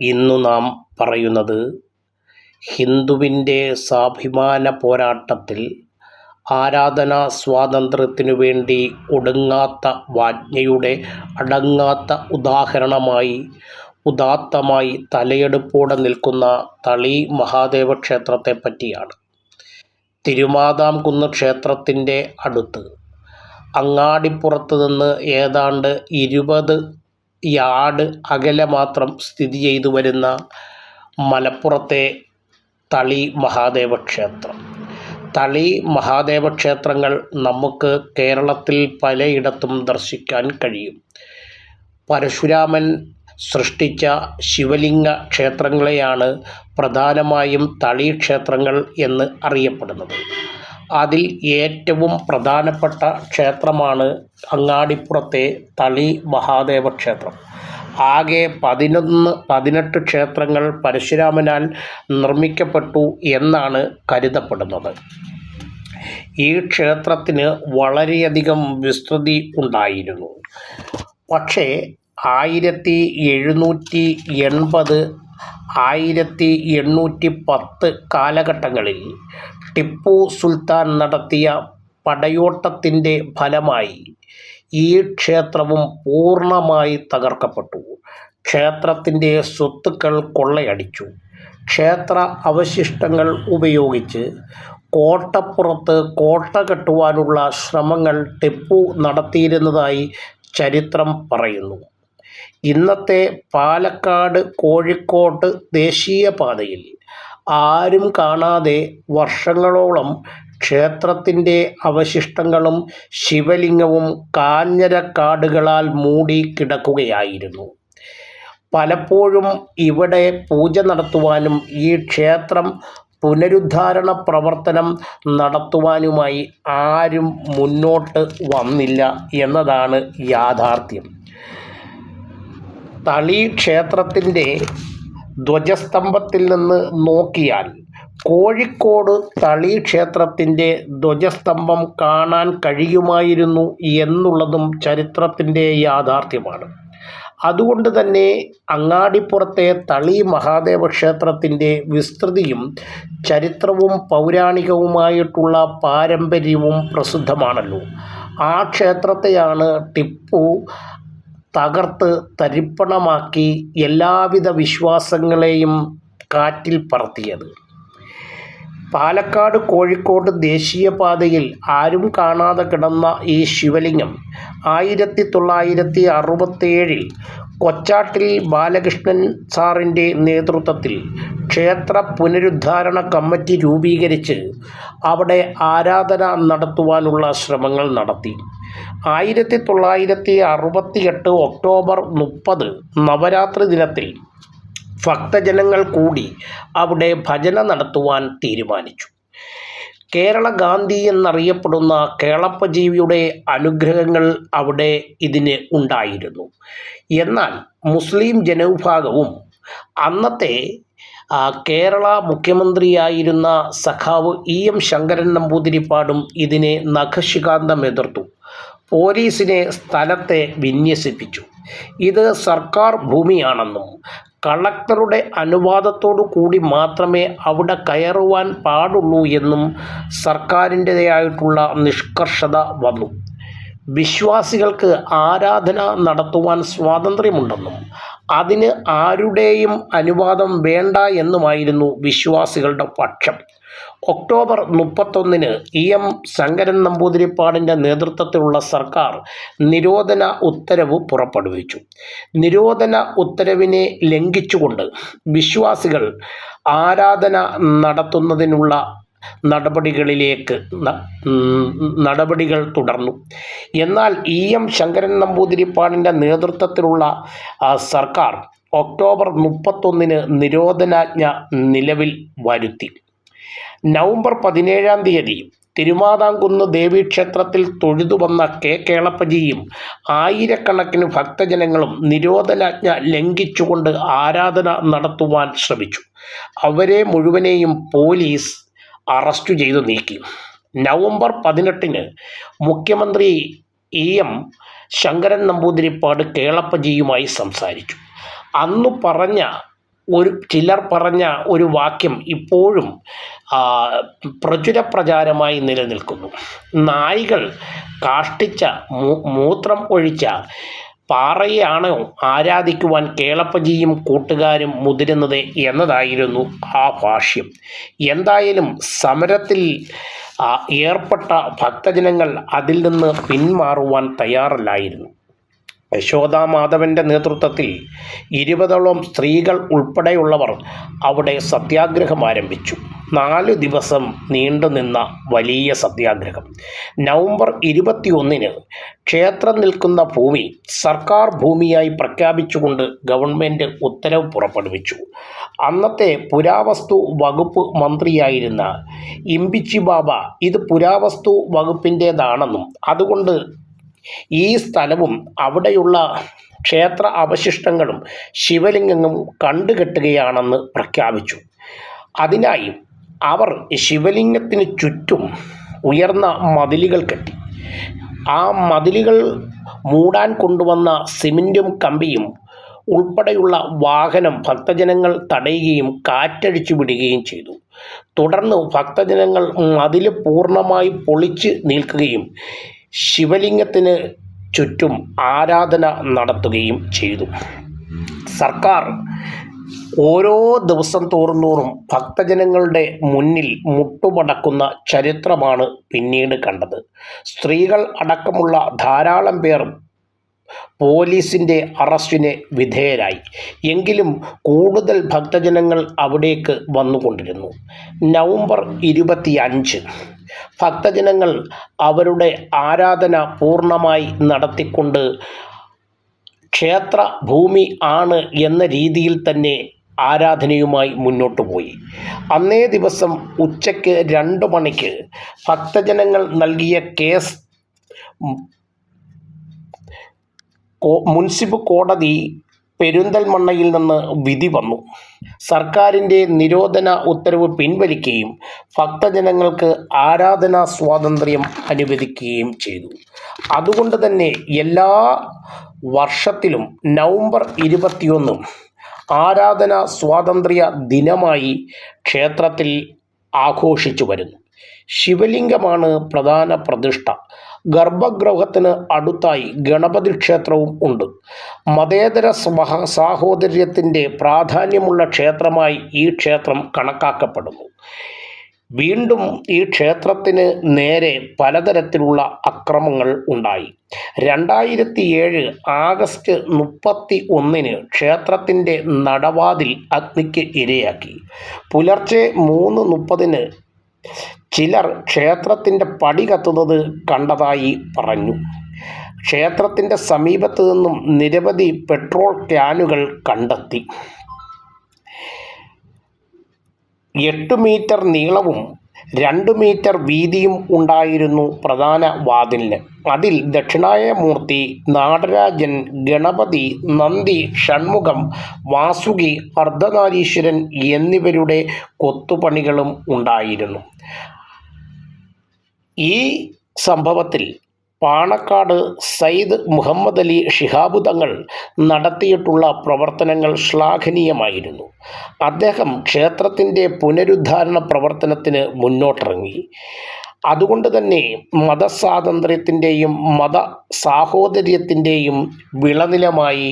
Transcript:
ഇന്നു നാം പറയുന്നത് ഹിന്ദുവിന്റെ സ്വാഭിമാന പോരാട്ടത്തിൽ ആരാധനാ സ്വാതന്ത്ര്യത്തിനു വേണ്ടി ഒടുങ്ങാത്ത വാജ്ഞയുടെ അടങ്ങാത്ത ഉദാഹരണമായി ഉദാത്തമായി തലയെടുപ്പോടെ നിൽക്കുന്ന തളി മഹാദേവ ക്ഷേത്രത്തെ പറ്റിയാണ്. തിരുമാതാംകുന്ന് ക്ഷേത്രത്തിന്റെ അടുത്ത് അങ്ങാടിപ്പുറത്ത് നിന്ന് ഏതാണ്ട് ഇരുപത് യാർഡ് അകലെ മാത്രം സ്ഥിതി ചെയ്തു വരുന്ന മലപ്പുറത്തെ തളി മഹാദേവ ക്ഷേത്രം. തളി മഹാദേവ ക്ഷേത്രങ്ങൾ നമുക്ക് കേരളത്തിൽ പലയിടത്തും ദർശിക്കാൻ കഴിയും. പരശുരാമൻ സൃഷ്ടിച്ച ശിവലിംഗ ക്ഷേത്രങ്ങളെയാണ് പ്രധാനമായും തളി ക്ഷേത്രങ്ങൾ എന്ന് അറിയപ്പെടുന്നത്. അതിൽ ഏറ്റവും പ്രധാനപ്പെട്ട ക്ഷേത്രമാണ് അങ്ങാടിപ്പുറത്തെ തളി മഹാദേവ ക്ഷേത്രം ആകെ പതിനൊന്ന് പതിനെട്ട് ക്ഷേത്രങ്ങൾ പരശുരാമനാൽ നിർമ്മിക്കപ്പെട്ടു എന്നാണ് കരുതപ്പെടുന്നത്. ഈ ക്ഷേത്രത്തിന് വളരെയധികം വിസ്തൃതി ഉണ്ടായിരുന്നു. പക്ഷേ ആയിരത്തി എഴുന്നൂറ്റി എൺപത് ആയിരത്തി എണ്ണൂറ്റി പത്ത് കാലഘട്ടങ്ങളിൽ ടിപ്പു സുൽത്താൻ നടത്തിയ പടയോട്ടത്തിന്റെ ഫലമായി ഈ ക്ഷേത്രവും പൂർണമായി തകർക്കപ്പെട്ടു. ക്ഷേത്രത്തിന്റെ സ്വത്തുക്കൾ കൊള്ളയടിച്ചു. ക്ഷേത്ര അവശിഷ്ടങ്ങൾ ഉപയോഗിച്ച് കോട്ടപ്പുറത്ത് കോട്ട കെട്ടുവാനുള്ള ശ്രമങ്ങൾ ടിപ്പു നടത്തിയിരുന്നതായി ചരിത്രം പറയുന്നു. ഇന്നത്തെ പാലക്കാട് കോഴിക്കോട്ട് ദേശീയപാതയിൽ ആരും കാണാതെ വർഷങ്ങളോളം ക്ഷേത്രത്തിന്റെ അവശിഷ്ടങ്ങളും ശിവലിംഗവും കാഞ്ഞരക്കാടുകളാൽ മൂടി കിടക്കുകയായിരുന്നു. പലപ്പോഴും ഇവിടെ പൂജ നടത്തുവാനും ഈ ക്ഷേത്രം പുനരുദ്ധാരണ പ്രവർത്തനം നടത്തുവാനുമായി ആരും മുന്നോട്ട് വന്നില്ല എന്നതാണ് യാഥാർത്ഥ്യം. തളി ക്ഷേത്രത്തിന്റെ ധ്വജസ്തംഭത്തിൽ നിന്ന് നോക്കിയാൽ കോഴിക്കോട് തളി ക്ഷേത്രത്തിന്റെ ധ്വജസ്തംഭം കാണാൻ കഴിയുമായിരുന്നു എന്നുള്ളതും ചരിത്രത്തിന്റെ യാഥാർത്ഥ്യമാണ്. അതുകൊണ്ട് തന്നെ അങ്ങാടിപ്പുറത്തെ തളി മഹാദേവ ക്ഷേത്രത്തിന്റെ വിസ്തൃതിയും ചരിത്രവും പൗരാണികവുമായിട്ടുള്ള പാരമ്പര്യവും പ്രസിദ്ധമാണല്ലോ. ആ ക്ഷേത്രത്തെയാണ് ടിപ്പു തകർത്ത് തരിപ്പണമാക്കി എല്ലാവിധ വിശ്വാസങ്ങളെയും കാറ്റിൽ പറത്തിയത്. പാലക്കാട് കോഴിക്കോട് ദേശീയപാതയിൽ ആരും കാണാതെ കിടന്ന ഈ ശിവലിംഗം ആയിരത്തി തൊള്ളായിരത്തി അറുപത്തേഴിൽ കൊച്ചാട്ടിൽ ബാലകൃഷ്ണൻ സാറിന്റെ നേതൃത്വത്തിൽ ക്ഷേത്ര പുനരുദ്ധാരണ കമ്മിറ്റി രൂപീകരിച്ച് അവിടെ ആരാധന നടത്തുവാനുള്ള ശ്രമങ്ങൾ നടത്തി. ആയിരത്തി തൊള്ളായിരത്തി അറുപത്തിയെട്ട് ഒക്ടോബർ മുപ്പത് നവരാത്രി ദിനത്തിൽ ഭക്തജനങ്ങൾ കൂടി അവിടെ ഭജന നടത്തുവാൻ തീരുമാനിച്ചു. കേരള ഗാന്ധി എന്നറിയപ്പെടുന്ന കേളപ്പജീവിയുടെ അനുഗ്രഹങ്ങൾ അവിടെ ഇതിന് ഉണ്ടായിരുന്നു. എന്നാൽ മുസ്ലിം ജനവിഭാഗവും അന്നത്തെ കേരള മുഖ്യമന്ത്രിയായിരുന്ന സഖാവ് ഇ എം ശങ്കരൻ നമ്പൂതിരിപ്പാടും ഇതിനെ നഖശികാന്തം എതിർത്തു. പോലീസിനെ സ്ഥലത്തെ വിന്യസിപ്പിച്ചു. ഇത് സർക്കാർ ഭൂമിയാണെന്നും കളക്ടറുടെ അനുവാദത്തോടു കൂടി മാത്രമേ അവിടെ കയറുവാൻ പാടുള്ളൂ എന്നും സർക്കാരിന്റെതായിട്ടുള്ള നിഷ്കർഷത വന്നു. വിശ്വാസികൾക്ക് ആരാധന നടത്തുവാൻ സ്വാതന്ത്ര്യമുണ്ടെന്നും അതിന് ആരുടെയും അനുവാദം വേണ്ട എന്നുമായിരുന്നു വിശ്വാസികളുടെ പക്ഷം. ഒക്ടോബർ മുപ്പത്തൊന്നിന് ഇ എം ശങ്കരൻ നമ്പൂതിരിപ്പാടിന്റെ നേതൃത്വത്തിലുള്ള സർക്കാർ നിരോധന ഉത്തരവ് പുറപ്പെടുവിച്ചു. നിരോധന ഉത്തരവിനെ ലംഘിച്ചുകൊണ്ട് വിശ്വാസികൾ ആരാധന നടത്തുന്നതിനുള്ള നടപടികളിലേക്ക് നടപടികൾ തുടർന്നു. എന്നാൽ ഇ എം ശങ്കരൻ നമ്പൂതിരിപ്പാടിന്റെ നേതൃത്വത്തിലുള്ള സർക്കാർ ഒക്ടോബർ മുപ്പത്തൊന്നിന് നിരോധനാജ്ഞ നിലവിൽ വരുത്തി. നവംബർ പതിനേഴാം തീയതി തിരുമാതാംകുന്ന് ദേവീക്ഷേത്രത്തിൽ തൊഴുതു വന്ന കെ കേളപ്പജിയും ആയിരക്കണക്കിന് ഭക്തജനങ്ങളും നിരോധനാജ്ഞ ലംഘിച്ചുകൊണ്ട് ആരാധന നടത്തുവാൻ ശ്രമിച്ചു. അവരെ മുഴുവനെയും പോലീസ് അറസ്റ്റ് ചെയ്തു നീക്കി. നവംബർ പതിനെട്ടിന് മുഖ്യമന്ത്രി ഇ എം ശങ്കരൻ നമ്പൂതിരിപ്പാട് കേളപ്പജിയുമായി സംസാരിച്ചു. അന്നു പറഞ്ഞ ഒരു ചിലർ പറഞ്ഞ ഒരു വാക്യം ഇപ്പോഴും പ്രചുര പ്രചാരമായി നിലനിൽക്കുന്നു. നായികൾ കാഷ്ടിച്ച മൂത്രം ഒഴിച്ച പാറയെയാണോ ആരാധിക്കുവാൻ കേളപ്പജിയും കൂട്ടുകാരും മുതിരുന്നത് എന്നതായിരുന്നു ആ ഭാഷ്യം. എന്തായാലും സമരത്തിൽ ഏർപ്പെട്ട ഭക്തജനങ്ങൾ അതിൽ നിന്ന് പിന്മാറുവാൻ തയ്യാറല്ലായിരുന്നു. യശോദാ മാധവന്റെ നേതൃത്വത്തിൽ ഇരുപതോളം സ്ത്രീകൾ ഉൾപ്പെടെയുള്ളവർ അവിടെ സത്യാഗ്രഹം ആരംഭിച്ചു. നാല് ദിവസം നീണ്ടുനിന്ന വലിയ സത്യാഗ്രഹം. നവംബർ ഇരുപത്തിയൊന്നിന് ക്ഷേത്രം നിൽക്കുന്ന ഭൂമി സർക്കാർ ഭൂമിയായി പ്രഖ്യാപിച്ചുകൊണ്ട് ഗവൺമെന്റ് ഉത്തരവ് പുറപ്പെടുവിച്ചു. അന്നത്തെ പുരാവസ്തു വകുപ്പ് മന്ത്രിയായിരുന്ന ഇമ്പിച്ചി ബാബ ഇത് പുരാവസ്തു വകുപ്പിന്റേതാണെന്നും അതുകൊണ്ട് ഈ സ്ഥലവും അവിടെയുള്ള ക്ഷേത്ര അവശിഷ്ടങ്ങളും ശിവലിംഗങ്ങളും കണ്ടുകെട്ടുകയാണെന്ന് പ്രഖ്യാപിച്ചു. അതിനായി അവർ ശിവലിംഗത്തിന് ചുറ്റും ഉയർന്ന മതിലുകൾ കെട്ടി. ആ മതിലുകൾ മൂടാൻ കൊണ്ടുവന്ന സിമന്റും കമ്പിയും ഉൾപ്പെടെയുള്ള വാഹനം ഭക്തജനങ്ങൾ തടയുകയും കാറ്റടിച്ചു വിടുകയും ചെയ്തു. തുടർന്ന് ഭക്തജനങ്ങൾ മതിൽ പൂർണമായി പൊളിച്ച് നിൽക്കുകയും ശിവലിംഗത്തിന് ചുറ്റും ആരാധന നടത്തുകയും ചെയ്തു. സർക്കാർ ഓരോ ദിവസം തോറും തോറും ഭക്തജനങ്ങളുടെ മുന്നിൽ മുട്ടുമടക്കുന്ന ചരിത്രമാണ് പിന്നീട് കണ്ടത്. സ്ത്രീകൾ അടക്കമുള്ള ധാരാളം പേർ പോലീസിന്റെ അറസ്റ്റിന് വിധേയരായി. എങ്കിലും കൂടുതൽ ഭക്തജനങ്ങൾ അവിടേക്ക് വന്നുകൊണ്ടിരുന്നു. നവംബർ ഇരുപത്തി അഞ്ച് ഭക്തജനങ്ങൾ അവരുടെ ആരാധന പൂർണമായി നടത്തിക്കൊണ്ട് ക്ഷേത്ര ഭൂമി ആണ് എന്ന രീതിയിൽ തന്നെ ആരാധനയുമായി മുന്നോട്ട് പോയി. അന്നേ ദിവസം ഉച്ചയ്ക്ക് രണ്ട് മണിക്ക് ഭക്തജനങ്ങൾ നൽകിയ കേസ് മുൻസിഫ് കോടതി പെരുന്തൽമണ്ണയിൽ നിന്ന് വിധി വന്നു. സർക്കാരിന്റെ നിരോധന ഉത്തരവ് പിൻവലിക്കുകയും ഭക്തജനങ്ങൾക്ക് ആരാധനാ സ്വാതന്ത്ര്യം അനുവദിക്കുകയും ചെയ്തു. അതുകൊണ്ട് തന്നെ എല്ലാ വർഷത്തിലും നവംബർ ഇരുപത്തിയൊന്നും ആരാധനാ സ്വാതന്ത്ര്യ ദിനമായി ക്ഷേത്രത്തിൽ ആഘോഷിച്ചു വരുന്നു. ശിവലിംഗമാണ് പ്രധാന പ്രതിഷ്ഠ. ഗർഭഗൃഹത്തിന് അടുത്തായി ഗണപതി ക്ഷേത്രവും ഉണ്ട്. മതേതര സ്വഹ സാഹോദര്യത്തിന്റെ പ്രാധാന്യമുള്ള ക്ഷേത്രമായി ഈ ക്ഷേത്രം കണക്കാക്കപ്പെടുന്നു. വീണ്ടും ഈ ക്ഷേത്രത്തിന് നേരെ പലതരത്തിലുള്ള അക്രമങ്ങൾ ഉണ്ടായി. രണ്ടായിരത്തി ഏഴ് ആഗസ്റ്റ് മുപ്പത്തി ഒന്നിന് ക്ഷേത്രത്തിന്റെ നടവാതിൽ അഗ്നിക്ക് ഇരയാക്കി. പുലർച്ചെ മൂന്ന് മുപ്പതിന് ചിലർ ക്ഷേത്രത്തിന്റെ പടി കത്തുന്നത് കണ്ടതായി പറഞ്ഞു. ക്ഷേത്രത്തിന്റെ സമീപത്തു നിന്നും നിരവധി പെട്രോൾ ക്യാനുകൾ കണ്ടെത്തി. എട്ട് മീറ്റർ നീളവും രണ്ട് മീറ്റർ വീതിയും ഉണ്ടായിരുന്നു പ്രധാന വാതിലിന്. അതിൽ ദക്ഷിണായമൂർത്തി നാടരാജൻ ഗണപതി നന്ദി ഷൺമുഖം വാസുകി അർദ്ധനാരീശ്വരൻ എന്നിവരുടെ കൊത്തുപണികളും ഉണ്ടായിരുന്നു. ഈ സംഭവത്തിൽ പാണക്കാട് സയ്യിദ് മുഹമ്മദ് അലി ഷിഹാബു തങ്ങൾ നടത്തിയിട്ടുള്ള പ്രവർത്തനങ്ങൾ ശ്ലാഘനീയമായിരുന്നു. അദ്ദേഹം ക്ഷേത്രത്തിന്റെ പുനരുദ്ധാരണ പ്രവർത്തനത്തിന് മുന്നോട്ടിറങ്ങി. അതുകൊണ്ട് തന്നെ മതസ്വാതന്ത്ര്യത്തിന്റെയും മത സാഹോദര്യത്തിന്റെയും വിളനിലമായി